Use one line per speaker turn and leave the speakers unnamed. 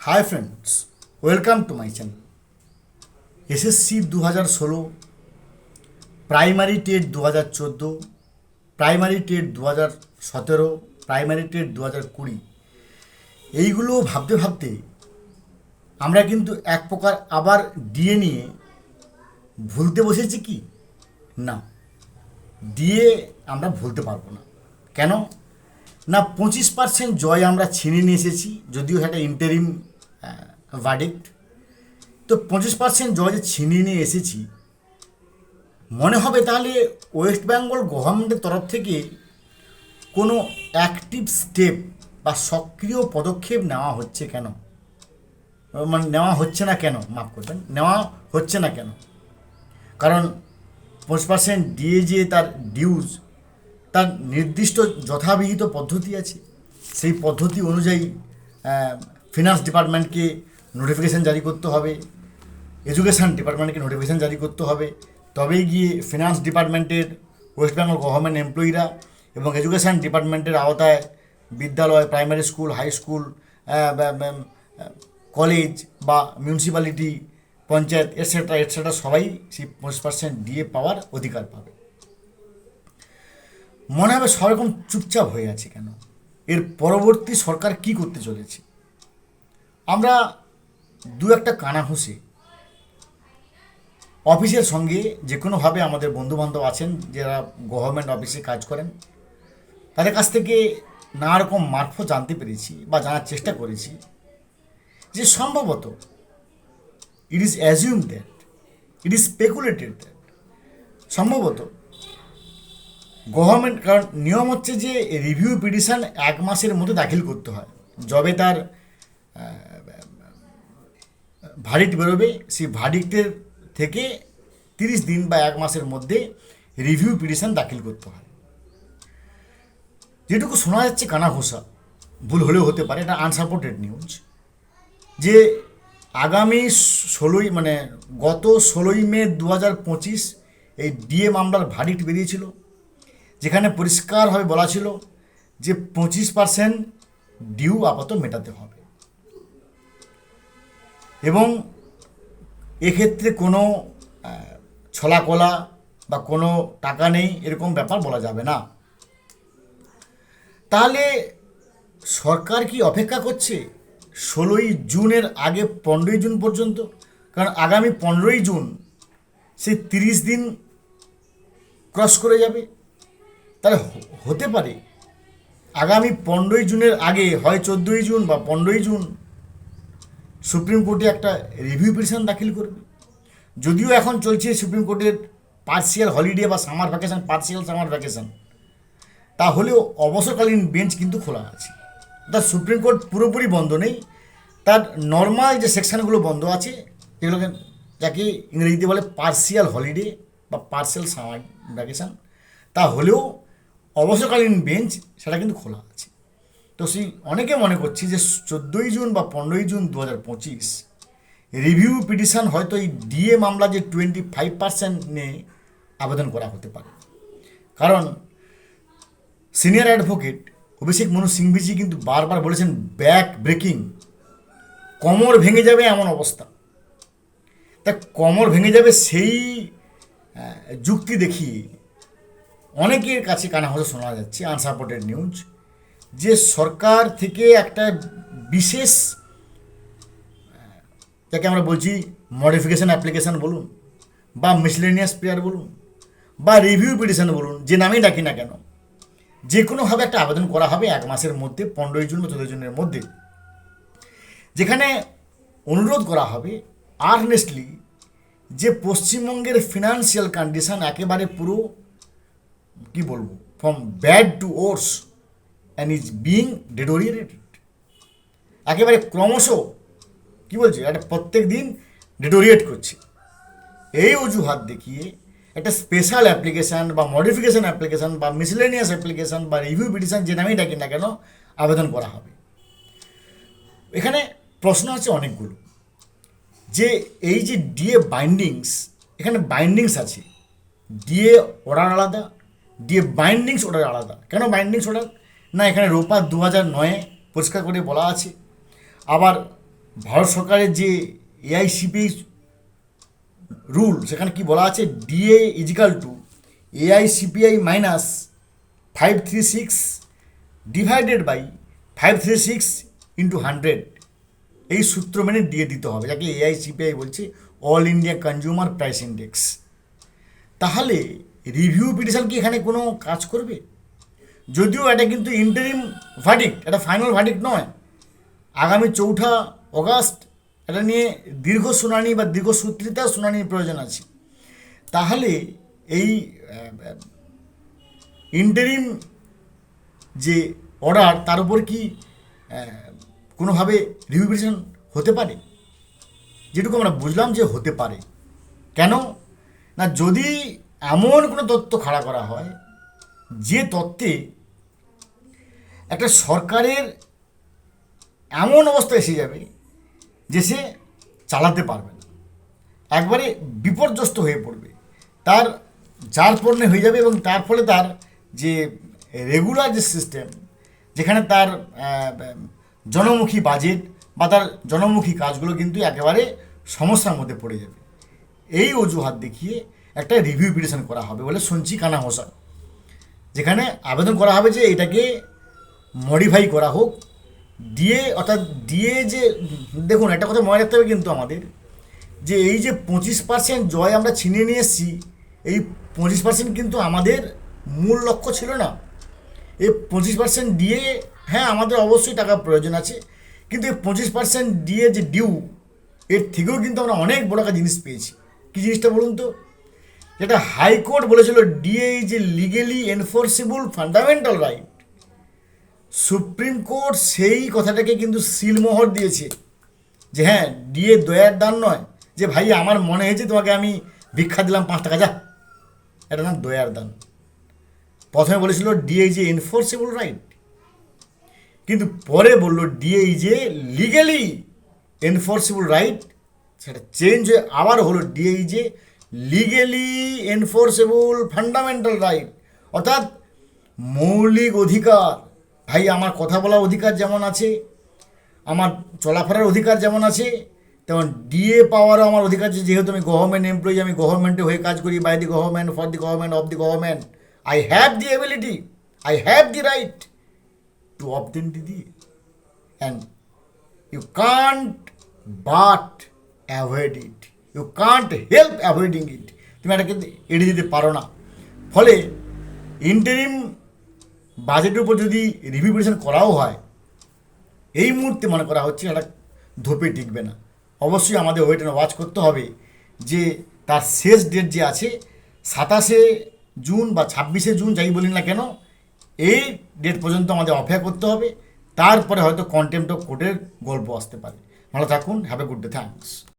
Hi friends welcome to my channel SSC দু হাজার ষোলো প্রাইমারি টেট দু হাজার চোদ্দ প্রাইমারি টেট দু হাজার সতেরো প্রাইমারি টেট দু হাজার কুড়ি এইগুলো ভাবতে ভাবতে আমরা কিন্তু এক প্রকার আবার ডিএ নিয়ে ভুলতে বসেছি কি? না দিয়ে আমরা ভুলতে পারব না। কেন? না, পঁচিশ পার্সেন্ট জয় আমরা ছিনে নিয়ে এসেছি, যদিও একটা ইন্টারিম ভার্ডিক্ট তো পঁচিশ পার্সেন্ট যে ছিনিয়ে নিয়ে এসেছি। মনে হবে তাহলে ওয়েস্ট বেঙ্গল গভর্নমেন্টের তরফ থেকে কোনো অ্যাক্টিভ স্টেপ বা সক্রিয় পদক্ষেপ নেওয়া হচ্ছে কেন? মানে নেওয়া হচ্ছে না কেন? মাফ করবেন, নেওয়া হচ্ছে না কেন? কারণ পঁচিশ পার্সেন্ট যে তার ডিউজ তার নির্দিষ্ট যথাবিহিত পদ্ধতি আছে। সেই পদ্ধতি অনুযায়ী ফিনান্স ডিপার্টমেন্টকে নোটিফিকেশান জারি করতে হবে এডুকেশান ডিপার্টমেন্টকে নোটিফিকেশান জারি করতে হবে। তবেই গিয়ে ফিনান্স ডিপার্টমেন্টের ওয়েস্ট বেঙ্গল গভর্নমেন্ট এমপ্লয়িরা এবং এডুকেশান ডিপার্টমেন্টের আওতায় বিদ্যালয় primary school high school college বা মিউনিসিপ্যালিটি পঞ্চায়েত এটসেট্রা এটসেট্রা সবাই সেই পঁচিশ পার্সেন্ট দিয়ে পাওয়ার অধিকার পাবে। মনে হবে সরকম চুপচাপ হয়ে আছে কেন? এর পরবর্তী সরকার কি করতে চলেছে? আমরা দু একটা কানাঘুষে অফিসের সঙ্গে যে কোনোভাবে আমাদের বন্ধুবান্ধব আছেন, যারা গভর্নমেন্ট অফিসে কাজ করেন, তাদের কাছ থেকে নানা রকম মারফত জানতে পেরেছি বা জানার চেষ্টা করেছি যে সম্ভবত it is assume that it is speculated that সম্ভবত গভর্নমেন্ট কারণ নিয়ম হচ্ছে যে রিভিউ পিটিশন এক মাসের মধ্যে দাখিল করতে হয়। যবে তার ভার্ডিক্ট বেরোবে, সেই ভার্ডিক্টের থেকে তিরিশ দিন বা এক মাসের মধ্যে রিভিউ পিটিশন দাখিল করতে হয়। যেটুকু শোনা যাচ্ছে কানা ঘোষা, ভুল হলেও হতে পারে, এটা আনসাপোর্টেড নিউজ যে আগামী ষোলোই মানে গত ষোলোই মে দু হাজার পঁচিশ এই ডিএ মামলার ভার্ডিক্ট বেরিয়েছিল, যেখানে পরিষ্কারভাবে বলা ছিল যে পঁচিশ পার্সেন্ট ডিউ আপাতত মেটাতে হবে। এবং এক্ষেত্রে কোনো ছলাকলা বা কোনো টাকা নেই এরকম ব্যাপার বলা যাবে না। তাহলে সরকার কি অপেক্ষা করছে ষোলোই জুনের আগে পনেরোই জুন পর্যন্ত? কারণ আগামী পনেরোই জুন সে তিরিশ দিন ক্রস করে যাবে। তাহলে হতে পারে। আগামী পনেরোই জুনের আগে হয় চোদ্দোই জুন বা পনেরোই জুন। সুপ্রিম কোর্টে একটা রিভিউ পিটিশন দাখিল করবে। যদিও এখন চলছে সুপ্রিম কোর্টের পার্সিয়াল হলিডে বা summer vacation partial summer vacation তাহলেও অবসরকালীন বেঞ্চ কিন্তু খোলা আছে। তার সুপ্রিম কোর্ট পুরোপুরি বন্ধ নেই। তার নর্মাল যে সেকশানগুলো বন্ধ আছে, যেগুলোকে যাকে ইংরেজিতে বলে পার্সিয়াল হলিডে বা পার্সিয়াল সামার ভ্যাকেশন তা হলেও অবসরকালীন বেঞ্চ সেটা কিন্তু খোলা আছে। তো সেই অনেকে মনে করছি যে চোদ্দোই জুন বা পনেরোই জুন দু হাজার পঁচিশ রিভিউ পিটিশন হয়তো এই ডিএ মামলা যে টোয়েন্টি ফাইভ পার্সেন্ট নিয়ে আবেদন করা হতে পারে। কারণ সিনিয়র অ্যাডভোকেট অভিষেক মনু সিংভিজি কিন্তু বারবার বলেছেন, ব্যাক ব্রেকিং, কমর ভেঙে যাবে এমন অবস্থা। তা কমর ভেঙে যাবে সেই যুক্তি দেখিয়ে অনেকের কাছে কানা হতে শোনা যাচ্ছে, আনসাপোর্টেড নিউজ। যে সরকার থেকে একটা বিশেষ যাকে আমরা বলছি মডিফিকেশান অ্যাপ্লিকেশান বলুন, বা মিসলেনিয়াস প্রেয়ার বলুন, বা রিভিউ পিটিশন বলুন, যে নামেই ডাকি না কেন যে কোনোভাবে একটা আবেদন করা হবে এক মাসের মধ্যে, পনেরোই জুন বা চোদ্দোই জুনের মধ্যে। যেখানে অনুরোধ করা হবে আর্নেস্টলি যে পশ্চিমবঙ্গের ফিনান্সিয়াল কন্ডিশন একেবারে পুরো, কি বলব from bad to worse and is being deteriorated একেবারে ক্রমশ, কি বলছে? একটা প্রত্যেক দিন ডেটোরিয়েট করছে। এই অজুহাত দেখিয়ে একটা স্পেশাল অ্যাপ্লিকেশান বা মডিফিকেশান অ্যাপ্লিকেশান বা মিসলেনিয়াস অ্যাপ্লিকেশান বা রিভিউ পিটিশান যে নামেই ডাকি না কেন, আবেদন করা হবে। এখানে প্রশ্ন আছে অনেকগুলো। যে এই যে ডিএ বাইন্ডিংস এখানে বাইন্ডিংস আছে। ডিএ অর্ডার আলাদা ডিএ বাইন্ডিংস অর্ডার আলাদা। কেন বাইন্ডিংস অর্ডার না, এখানে রোপা দু হাজার নয়ে পরিষ্কার করে বলা আছে। আবার ভারত সরকারের যে এআইসিপি রুল সেখানে কি বলা আছে? DA is equal to AICPI minus five three six divided by five three six into hundred এই সূত্র মেনে দিয়ে দিতে হবে, যাকে এআইসিপিআই বলছে all India consumer price index তাহলে রিভিউ পিটিশন কি এখানে কোনো কাজ করবে? যদিও এটা কিন্তু ইন্টারিম ভার্ডিক্ট এটা ফাইনাল ভার্ডিক্ট নয়। আগামী চৌঠা অগাস্ট এটা নিয়ে দীর্ঘ শুনানি বা দীর্ঘ সূত্রিতা শুনানির প্রয়োজন আছে। তাহলে এই ইন্টারিম যে অর্ডার তার উপর কি কোনোভাবে রিভিউ পিটিশন হতে পারে? যেটুকু আমরা বুঝলাম যে হতে পারে। কেন? না যদি এমন কোনো তথ্য খাড়া করা হয় যে তত্ত্বে একটা সরকারের এমন অবস্থা এসে যাবে যে সে চালাতে পারবে না। একবারে বিপর্যস্ত হয়ে পড়বে। তার যার পণ্যে হয়ে যাবে এবং তার ফলে তার যে রেগুলার যে সিস্টেম যেখানে তার জনমুখী বাজেট বা তার জনমুখী কাজগুলো কিন্তু একেবারে সমস্যার মধ্যে পড়ে যাবে। এই অজুহাত দেখিয়ে একটা রিভিউ পিটিশন করা হবে বলে শুনছি কানা হোসা যেখানে আবেদন করা হবে যে এটাকে মডিফাই করা হোক। দিয়ে অর্থাৎ দিয়ে যে, দেখুন একটা কথা মনে রাখতে হবে কিন্তু আমাদের, যে এই যে পঁচিশ পার্সেন্ট জয় আমরা ছিনিয়ে নিয়ে এসেছি, এই পঁচিশ পার্সেন্ট কিন্তু আমাদের মূল লক্ষ্য ছিল না। এই পঁচিশ পার্সেন্ট দিয়ে হ্যাঁ আমাদের অবশ্যই টাকা প্রয়োজন আছে, কিন্তু এই পঁচিশ পার্সেন্ট দিয়ে যে ডিউ এর থেকেও কিন্তু আমরা অনেক বড় একটা জিনিস পেয়েছি। কী জিনিসটা বলুন তো? যেটা হাইকোর্ট বলেছিল DA is a legally enforceable fundamental right supreme court সেই কথাটাকে কিন্তু সিলমোহর দিয়েছে। যে হ্যাঁ ডিএ দয়ার দান নয়, যে ভাই, আমার মনে হয়েছে তোমাকে আমি ভিক্ষা দিলাম পাঁচ টাকা, যা। এটা না দয়ার দান। প্রথমে বলেছিল DA is a enforceable right কিন্তু পরে বলল DA is a legally enforceable right সেটা চেঞ্জ হয়ে আবার হলো DA is a legally enforceable fundamental right অর্থাৎ মৌলিক অধিকার। ভাই, আমার কথা বলার অধিকার যেমন আছে, আমার চলাফেরার অধিকার যেমন আছে, তেমন ডিএ পাওয়ারও আমার অধিকার আছে। যেহেতু আমি গভর্নমেন্ট এমপ্লয়ি আমি গভর্নমেন্টে হয়ে কাজ করি by the government for the government of the government I have the ability I have the right to obtain the the and you can't but avoid it you can't help avoiding it তুমি এটাকে এড়িয়ে যেতে পারো না। ফলে interim বাজেটের উপর যদি রিভিউ পিটিশন করাও হয়, এই মুহূর্তে মনে করা হচ্ছে এটা ধোপে টিকবে না। অবশ্যই আমাদের ওয়েট অ্যান্ড ওয়াচ করতে হবে যে তার শেষ ডেট যে আছে, সাতাশে জুন বা ছাব্বিশে জুন যাই বলি না কেন, এই ডেট পর্যন্ত আমাদের অপেক্ষা করতে হবে। তারপরে হয়তো কন্টেম্প অফ কোর্টের গল্প আসতে পারে। ভালো থাকুন have a good day thanks